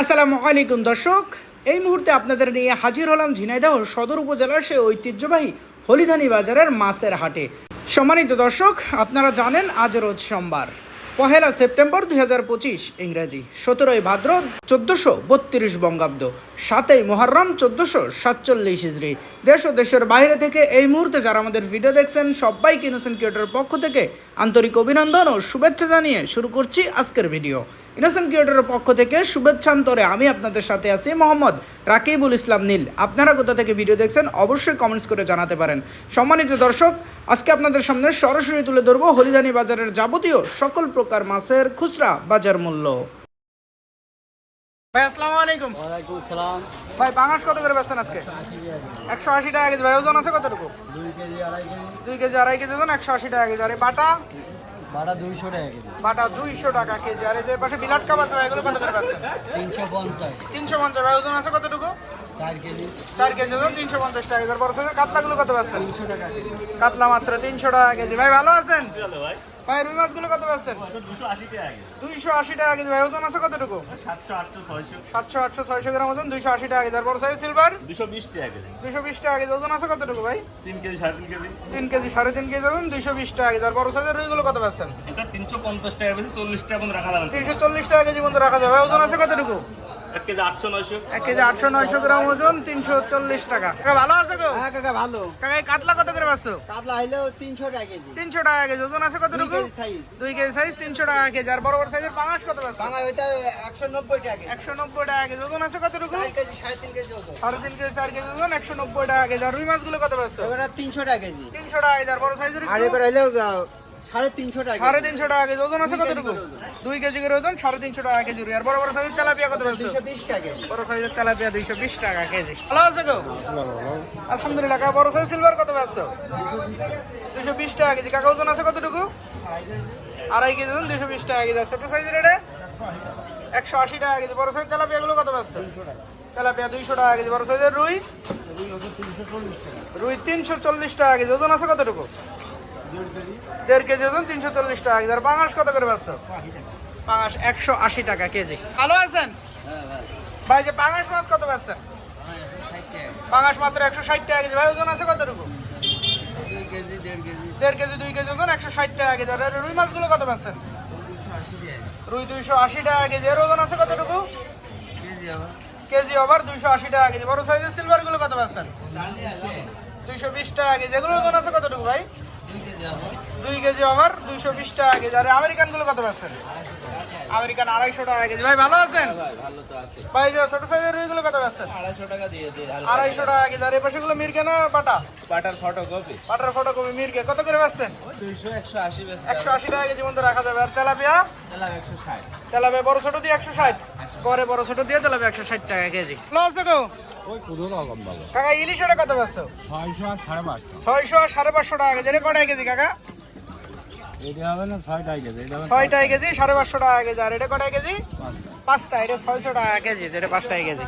আসসালামু আলাইকুম, দর্শক। এই মুহূর্তে আপনাদের নিয়ে হাজির হলাম ঝিনাইদহ সদর উপজেলার সেই ঐতিহ্যবাহী হলিধানি বাজারের মাছের হাটে। সম্মানিত দর্শক, আপনারা জানেন আজ রোজ সোমবার, পহেলা সেপ্টেম্বর দুই ইংরেজি, সতেরোই ভাদ্র চোদ্দোশো বত্রিশ বঙ্গাব্দ। সাতই মহরম চোদ্দোশো সাতচল্লিশ ইজরি দেশ ও দেশের বাইরে থেকে এই মুহূর্তে যারা আমাদের ভিডিও দেখছেন, সবাইকে ইনোসেন্ট ক্রিয়েটরের পক্ষ থেকে আন্তরিক অভিনন্দন ও শুভেচ্ছা জানিয়ে শুরু করছি আজকের ভিডিও ইনোসেন্ট ক্রিয়েটরের পক্ষ থেকে শুভেচ্ছান্তরে আমি আপনাদের সাথে আছি মোহাম্মদ রাকিবুল ইসলাম নীল। আপনারা কোথা থেকে ভিডিও দেখছেন, অবশ্যই কমেন্টস করে জানাতে পারেন। সম্মানিত দর্শক, আজকে আপনাদের সামনে সরাসরি তুলে ধরবো হলিদানি বাজারের যাবতীয় সকল প্রকার মাছের খুচরা বাজার মূল্য। ভাই আসসালামু আলাইকুম। ওয়ালাইকুম ভাই বাংলাদেশ কত করে বেচছেন আজকে? একশো আশি টাকা কেজি। ভাই ওজন আছে কতটুকু? দুই কেজি আড়াই কেজি। দুই কেজি আড়াই কেজি ওজন একশো আশি টাকা কেজি। আর এই বাটা? ভাড়া দুইশো টাকা কেজি। বাটা দুইশো টাকা কেজি। আর এই যে পাশে বিলাট কাপ আছে ভাই এগুলো কত করে বেচছেন? তিনশো পঞ্চাশ। তিনশো পঞ্চাশ। ভাই ওজন আছে কতটুকু? চার কেজি। ওজন তিনশো পঞ্চাশ টাকা বড় সাইজের কাতলাগুলো কত কেজি কাতলা মাত্র তিনশো টাকা কেজি। ভাই ভালো আছেন? ভাই। রুই মাছগুলো কত বেচছেন দুইশো আশি টাকা কেজি। ভাই ওজন আছে কতটুকু? সাতশো আটশো ছয়শো। গ্রাম ওজন দুইশো আশি টাকা কেজি আর বড় সাইজ সিলভার দুশো বিশ টাকা কেজি। দুইশো বিশ টাকা কেজি। ওজন আছে কতটুকু ভাই? তিন কেজি সাড়ে তিন কেজি। তিন কেজি সাড়ে তিন কেজি ওজন দুইশো বিশ টাকা কেজি আর বড় সাইজের রুইগুলো কত বেচছেন এটা তিনশো পঞ্চাশ টাকা বেশি চল্লিশ টাকা পর্যন্ত রাখা যাবে তিনশো চল্লিশ টাকা কেজি মতো রাখা যাবে। ওজন আছে কতটুকু? এক কেজি আটশো নয়শো। এক কেজি আটশো নয়শো গ্রাম ওজন তিনশো চল্লিশ টাকা। কাকা ভালো আছে গো? হ্যাঁ কাকা ভালো। কাকা এই কাতলা কত করে পাচ্ছ কাতলা হইলেও তিনশো টাকা কেজি। তিনশো টাকা কেজি ওজন আছে দুই কতটুকু? দুই কেজি সাইজ তিনশো টাকা কেজি। আর বড় বড় সাইজের পাঙাশ কত পাচ্ছ ভাঙা ওইটা একশো নব্বই টাকা একশো নব্বই টাকা কেজি ওজন আছে কেজি সাড়ে তিন কেজি ওজন। সাড়ে তিন কেজি চার কেজি ওজন একশো নব্বই টাকা কেজি। আর রুই মাছগুলো কত পাচ্ছ ওটা তিনশো টাকা কেজি। তিনশো টাকা কেজি। আর বড় সাইজের আর এবার হইলেও সাড়ে তিনশো টাকা সাড়ে তিনশো টাকা কেজি ওজন আছে কতটুকু। দুই কেজি করে ওজন সাড়ে তিনশো টাকা কেজি আর বড় বড় সাইজের তেলাপিয়া কত টাকা বড় সাইজের তেলাপিয়া দুইশো বিশ টাকা কেজি। ভালো আছে গো? আলহামদুলিল্লাহ। কাকা বড় সাইজ সিলভার কত পাচ্ছ? দুইশো বিশ টাকা কেজি। কাকা ওজন আছে কতটুকু? আড়াই কেজি ওজন দুইশো বিশ টাকা কেজি আর ছোট সাইজের এটা? একশো আশি টাকা কেজি। বড় সাইজ তেলাপিয়া গুলো কত পাচ্ছ? তেলাপিয়া দুইশো টাকা কেজি। বড় সাইজের রুই? রুই তিনশো চল্লিশ টাকা কেজি। ওজন আছে কতটুকু? দেড় কেজি। ওজন তিনশো চল্লিশ টাকা কেজি। আর পাঙাশ কত করে পাচ্ছ? পাঙাশ একশো আশি টাকা কেজি। ভালো আছেন? হ্যাঁ ভাই যে পাঙাশ মাছ কত পাচ্ছেন? পাঙাশ মাত্র একশো ষাট টাকা কেজি। ভাই ওজন আছে কতটুকু? কেজি দেড় কেজি। দুই কেজি ওজন একশো ষাট টাকা কেজি। আর রুই মাছগুলো কত পাচ্ছেন? রুই দুইশো আশি টাকা কেজি। এর ওজন আছে কতটুকু? কেজি আবার। ওভার দুইশো আশি টাকা কেজি। বড় সাইজের সিলভারগুলো কত পাচ্ছেন? দুইশো বিশ টাকা কেজি। এগুলোর ওজন আছে কতটুকু ভাই? দুই কেজি আবার। ওভার দুইশো বিশ টাকা কেজি। আর আমেরিকানগুলো কত পাচ্ছেন? আমেরিকান আড়াইশো টাকা কেজি। ভাই ভালো আছেন? ভাই ভালো তো আছে। ভাই যে ছোট সাইজের রুইগুলো কত পাচ্ছেন আড়াইশো টাকা দিয়ে দিয়ে আড়াইশো টাকা কেজি। আর এই পাশে গুলো মির্গে না বাটা বাটার ফটোকপি। বাটার ফটো কপি মির্গে। কত করে পাচ্ছেন দুইশো একশো আশি একশো আশি টাকা কেজি মধ্যে রাখা যাবে। আর তেলাপিয়া? একশো ষাট। তেলাপিয়া বড় ছোট দিয়ে একশো ষাট? করে বড় ছোট দিয়ে তেলাপিয়া একশো ষাট টাকা কেজি। ভালো আছে ভালো। কাকা ইলিশ ওটা কত পাচ্ছ ছয়শো আর সাড়ে পাঁচশো। ছয়শো আর সাড়ে পাঁচশো টাকা কেজি। এটা কটায় কেজি কাকা? এটা হবে না ছয়টাই কেজি এটা হবে ছয়টায় কেজি সাড়ে পাঁচশো টাকা কেজি আর এটা কটা কেজি? পাঁচটা টাকা এটা ছয়শো টাকা কেজি এটা পাঁচটায় কেজি।